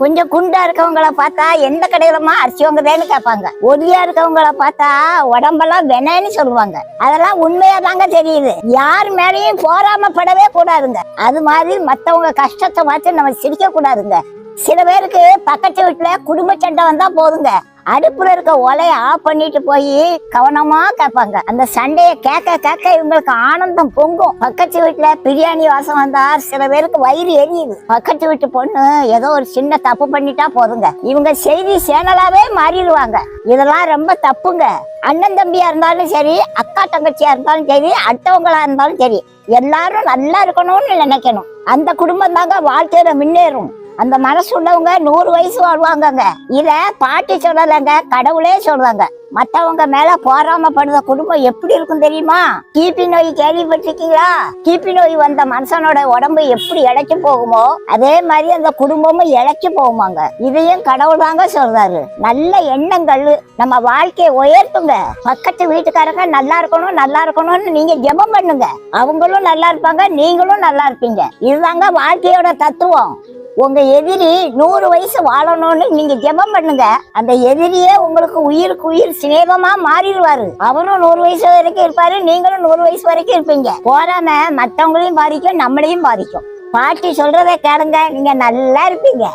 கொஞ்சம் குண்டா இருக்கவங்கள பார்த்தா எந்த கடையிலமா அரிசி வாங்குதேன்னு கேட்பாங்க. ஒல்லியா இருக்கவங்கள பார்த்தா உடம்பெல்லாம் வெனன்னு சொல்லுவாங்க. அதெல்லாம் உண்மையா தாங்க தெரியுது. யார் மேலேயும் போராமப்படவே கூடாதுங்க. அது மாதிரி மத்தவங்க கஷ்டத்தை பார்த்து நம்ம சிரிக்க கூடாதுங்க. சில பேருக்கு பக்கத்து வீட்டுல குடும்ப சண்டை வந்தா போதுங்க. அடுப்புல இருக்க ஒலைய ஆஃப் பண்ணிட்டு போய் கவனமா கேட்பாங்க. அந்த சண்டைய கேட்க கேட்க இவங்களுக்கு ஆனந்தம் பொங்கும். பக்கத்து வீட்டுல பிரியாணி வாசம் வந்தா சில பேருக்கு வயிறு எரியுது. பக்கத்து வீட்டு பொண்ணு ஏதோ ஒரு சின்ன தப்பு பண்ணிட்டா போதுங்க. இவங்க செய்தி சேனலாவே மாறிடுவாங்க. இதெல்லாம் ரொம்ப தப்புங்க. அண்ணன் தம்பியா இருந்தாலும் சரி அக்கா தங்கச்சியா இருந்தாலும் சரி அடுத்தவங்களா இருந்தாலும் சரி எல்லாரும் நல்லா இருக்கணும்னு நினைக்கணும். அந்த குடும்பம் தாங்க வாழ்க்கையில முன்னேறும். அந்த மனசு உள்ளவங்க நூறு வயசு வாழ்வாங்கங்க. இத பாட்டி சொல்லலைங்க கடவுளே சொல்றாங்க. மத்தவங்க மேல போராமப்படுற குடும்பம் எப்படி இருக்கும் தெரியுமா? கிபி நோய் கேள்விப்பட்டிருக்கீங்களா? கிபி நோய் வந்த மனுஷனோட உடம்பு எப்படி இழைச்சு போகுமோ அதே மாதிரி அந்த குடும்பமும் இழைச்சு போகுமாங்க. இதையும் கடவுள் தாங்க சொல்றாரு. நல்ல எண்ணங்கள் நம்ம வாழ்க்கையை உயர்த்துங்க. பக்கத்து வீட்டுக்காரங்க நல்லா இருக்கணும் நல்லா இருக்கணும்னு நீங்க ஜெபம் பண்ணுங்க. அவங்களும் நல்லா இருப்பாங்க நீங்களும் நல்லா இருப்பீங்க. இதுதாங்க வாழ்க்கையோட தத்துவம். உங்க எதிரி நூறு வயசு வாழணும்னு நீங்க ஜெபம் பண்ணுங்க. அந்த எதிரியே உங்களுக்கு உயிருக்கு உயிர் சிநேகமா மாறிடுவாரு. அவரும் நூறு வயசு வரைக்கும் இருப்பாரு நீங்களும் நூறு வயசு வரைக்கும் இருப்பீங்க. போறாம மத்தவங்களையும் பாதிக்கும் நம்மளையும் பாதிக்கும். பாட்டி சொல்றதை கேளுங்க நீங்க நல்லா இருப்பீங்க.